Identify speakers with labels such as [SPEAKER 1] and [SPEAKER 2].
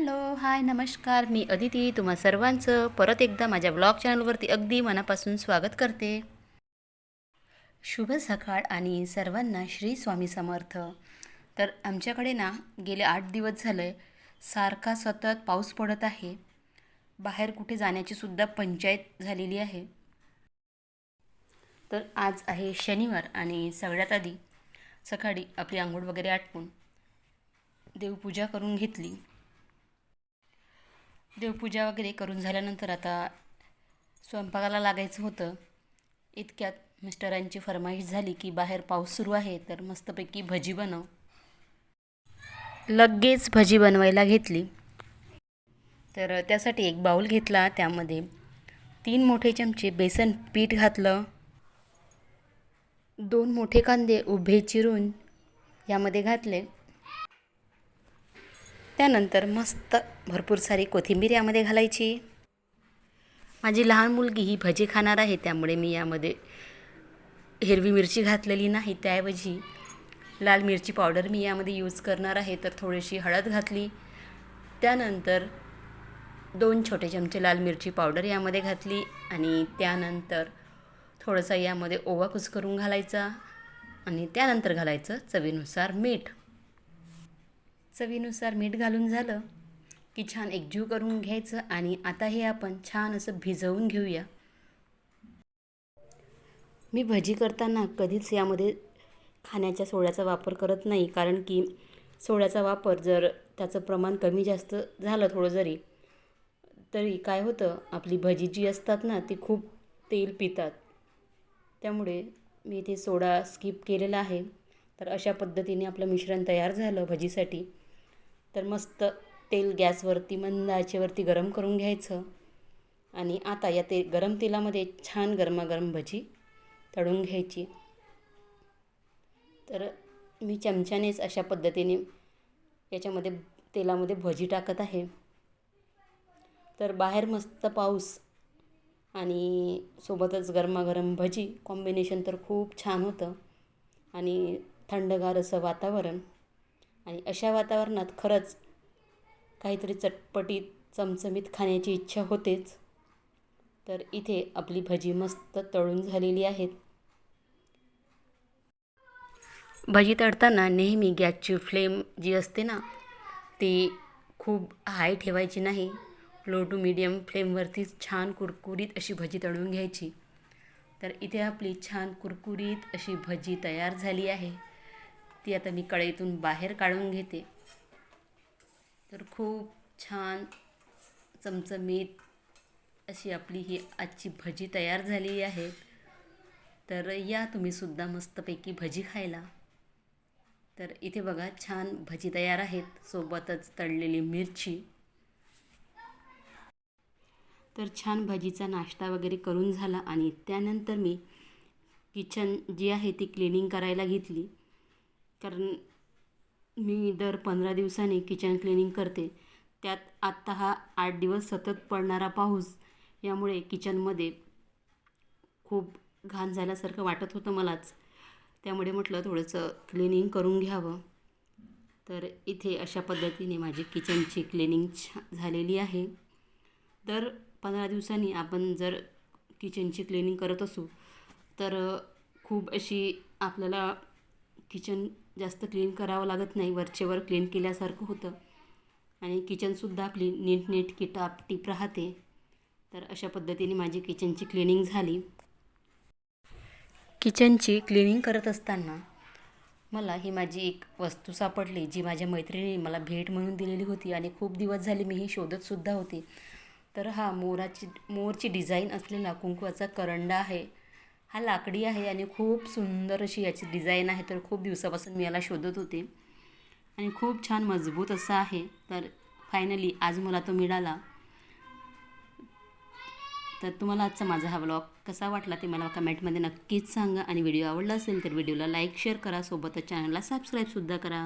[SPEAKER 1] Hello hi नमस्कार. मी अदिती तुम्हा सर्वांचं परत एकदा माझ्या ब्लॉग चॅनलवरती अगदी मनापासून स्वागत करते. शुभ सकाळ आणि सर्वांना श्री स्वामी समर्थ. तर आमच्याकडे ना गेले आठ दिवस झालं सारखा सतत पाऊस पडत आहे. बाहेर कुठे जाण्याची सुद्धा पंचायत झालेली आहे. तर आज आहे शनिवार आणि सगळ्यात आधी सकाळी आपली आंघोळ वगैरे आटपून देवपूजा करून घेतली. देवपूजा वगैरे करून झाल्यानंतर आता स्वयंपाकाला लागायचं होतं. इतक्यात मिस्टरांची फरमाईश झाली की बाहेर पाऊस सुरू आहे तर मस्तपैकी भजी बनव. लगेच भजी बनवायला घेतली. तर त्यासाठी एक बाऊल घेतला त्यामध्ये तीन मोठे चमचे बेसन पीठ घातलं. दोन मोठे कांदे उभे चिरून यामध्ये घातले. त्यानंतर मस्त भरपूर सारी कोथिंबीर यामध्ये घालायची. माझी लहान मुलगी ही भजी खाणार आहे त्यामुळे मी यामध्ये हिरवी मिरची घातलेली नाही. त्याऐवजी लाल मिरची पावडर मी यामध्ये यूज करणार आहे. तर थोडीशी हळद घातली. त्यानंतर दोन छोटे चमचे लाल मिरची पावडर यामध्ये घातली आणि त्यानंतर थोडंसं यामध्ये ओवा कुस्करून घालायचा आणि त्यानंतर घालायचं चवीनुसार मीठ. चवीनुसार मीठ घालून झालं की छान एकजीव करून घ्यायचं आणि आता हे आपण छान असं भिजवून घेऊया. मी भजी करताना कधीच यामध्ये खाण्याच्या सोड्याचा वापर करत नाही कारण की सोड्याचा वापर जर त्याचं प्रमाण कमी जास्त झालं थोडं जरी तरी काय होतं आपली भजी जी असतात ना ती खूप तेल पितात. त्यामुळे मी ते सोडा स्किप केलेला आहे. तर अशा पद्धतीने आपलं मिश्रण तयार झालं भजीसाठी. तर मस्त तेल गॅसवरती मंद आचेवरती गरम करून घ्यायचं. आणि आता या ते गरम तेलामध्ये छान गरमागरम भजी तळून घ्यायची. तर मी चमच्यानेच अशा पद्धतीने याच्यामध्ये तेलामध्ये भजी टाकत आहे. तर बाहेर मस्त पाऊस आणि सोबतच गरमागरम भजी कॉम्बिनेशन तर खूप छान होतं. आणि थंडगार असं वातावरण. आणि अशा वातावरणात खरंच काहीतरी चटपटीत चमचमीत खाण्याची इच्छा होतेच. तर इथे आपली भजी मस्त तळून झालेली आहेत. भजी तळताना नेहमी गॅसची फ्लेम जी असते ना ती खूप हाय ठेवायची नाही. लो टू मिडियम फ्लेमवरतीच छान कुरकुरीत अशी भजी तळून घ्यायची. तर इथे आपली छान कुरकुरीत अशी भजी तयार झाली आहे. ती आता मी कढईतून बाहेर काढून घेते. तर खूप छान चमचमीत अशी आपली ही आजची भजी तयार झाली आहे. तर या तुम्हीसुद्धा मस्तपैकी भजी खायला. तर इथे बघा छान भजी तयार आहेत सोबतच तळलेली मिरची. तर छान भजीचा नाश्ता वगैरे करून झाला आणि त्यानंतर मी किचन जी आहे ती क्लिनिंग करायला घेतली. कारण मी दर पंधरा दिवसांनी किचन क्लिनिंग करते. त्यात आत्ता हा आठ दिवस सतत पडणारा पाऊस यामुळे किचनमध्ये खूप घाण झाल्यासारखं वाटत होतं मलाच. त्यामुळे म्हटलं थोडंसं क्लिनिंग करून घ्यावं. तर इथे अशा पद्धतीने माझी किचनची क्लिनिंग छा झालेली आहे. दर पंधरा दिवसांनी आपण जर किचनची क्लिनिंग करत असू तर खूप अशी आपल्याला किचन जास्त क्लीन करावं लागत नाही. वरचेवर क्लीन केल्यासारखं होतं. आणि किचनसुद्धा आपली नीटनेटकी टापटीप राहते. तर अशा पद्धतीने माझी किचनची क्लिनिंग झाली. किचनची क्लिनिंग करत असताना मला ही माझी एक वस्तू सापडली जी माझ्या मैत्रिणीने मला भेट म्हणून दिलेली होती आणि खूप दिवस झाले मी ही शोधतसुद्धा होती. तर हा मोराची मोरची डिझाईन असलेला कुंकवाचा करंडा आहे. हा लाकडी आहे आणि खूप सुंदर अशी याची डिझाईन आहे तर खूप दिवसापासून मी याला शोधत होते. आणि खूप छान मजबूत असा आहे. तर फायनली आज मला तो मिळाला. तर तुम्हाला आजचा माझा हा ब्लॉग कसा वाटला ते मला कमेंटमध्ये नक्कीच सांगा. आणि व्हिडिओ आवडला असेल तर व्हिडिओला लाईक शेअर करा. सोबतच चॅनलला सबस्क्राईबसुद्धा करा.